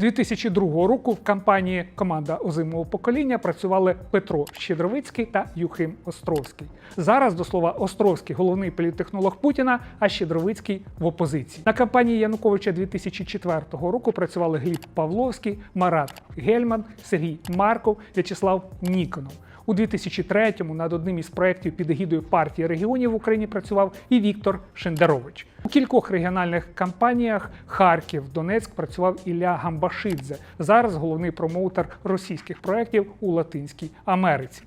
2002 року в компанії Команда озимого покоління працювали Петро Щедровицький та Юхим Островський. Зараз до слова Островський головний політтехнолог Путіна, а Щедровицький в опозиції. На кампанії Януковича 2004 року працювали Гліб Павловський, Марат Гельман, Сергій Марков, В'ячеслав Ніконов. У 2003-му над одним із проєктів під егідою партії регіонів в Україні працював і Віктор Шендерович. У кількох регіональних кампаніях Харків, Донецьк працював Ілля Гамбашидзе. Зараз головний промоутер російських проєктів у Латинській Америці.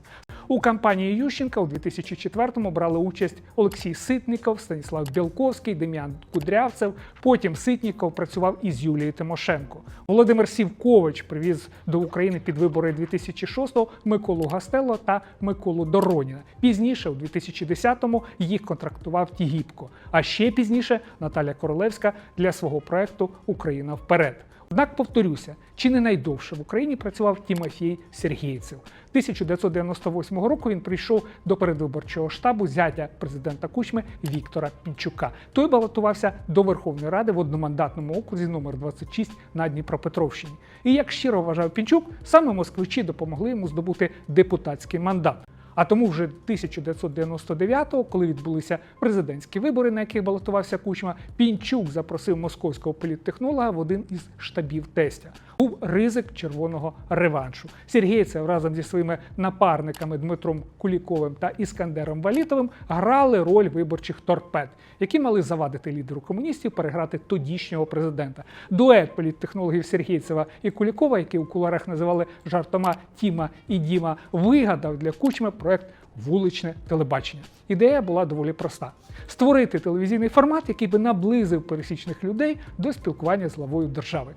У кампанії Ющенка у 2004-му брали участь Олексій Ситніков, Станіслав Білковський, Дем'ян Кудрявцев. Потім Ситніков працював із Юлією Тимошенко. Володимир Сівкович привіз до України під вибори 2006-го Миколу Гастелло та Миколу Дороніна. Пізніше, у 2010-му, їх контрактував Тігіпко. А ще пізніше Наталя Королевська для свого проекту Україна вперед. Однак повторюся, чи не найдовше в Україні працював Тімофій Сергійцев. 1998 року він прийшов до передвиборчого штабу зятя президента Кучми Віктора Пінчука. Той балотувався до Верховної Ради в одномандатному окрузі номер 26 на Дніпропетровщині. І як щиро вважав Пінчук, саме москвичі допомогли йому здобути депутатський мандат. А тому вже 1999-го, коли відбулися президентські вибори, на яких балотувався Кучма, Пінчук запросив московського політтехнолога в один із штабів тестя. Був ризик червоного реваншу. Сергійцев разом зі своїми напарниками Дмитром Куліковим та Іскандером Валітовим грали роль виборчих торпед, які мали завадити лідеру комуністів переграти тодішнього президента. Дует політтехнологів Сергійцева і Кулікова, який у куларах називали жартома Тіма і Діма, вигадав для Кучми проект Вуличне телебачення. Ідея була доволі проста: створити телевізійний формат, який би наблизив пересічних людей до спілкування з главою держави.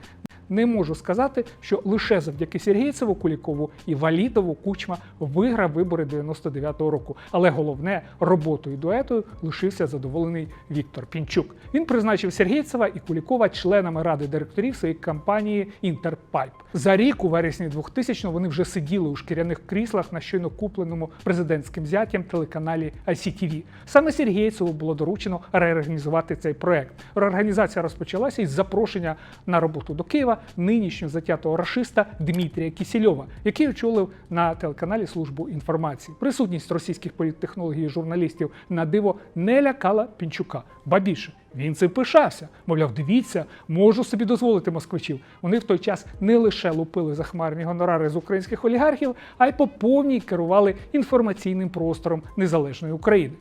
Не можу сказати, що лише завдяки Сергійцеву, Кулікову і Валітову Кучма виграв вибори 99-го року. Але головне роботою дуетою лишився задоволений Віктор Пінчук. Він призначив Сергійцева і Кулікова членами ради директорів своєї компанії Інтерпайп. За рік, у вересні 2000-го, вони вже сиділи у шкіряних кріслах на щойно купленому президентським зятям телеканалі ICTV. Саме Сергійцеву було доручено реорганізувати цей проект. Реорганізація розпочалася із запрошення на роботу до Києва нинішнього затятого рашиста Дмитрія Кісільова, який очолив на телеканалі службу інформації. Присутність російських політтехнологів і журналістів на диво не лякала Пінчука. Ба більше він цим пишався. Мовляв, дивіться, можу собі дозволити москвичів. Вони в той час не лише лупили захмарні гонорари з українських олігархів, а й по повній керували інформаційним простором незалежної України.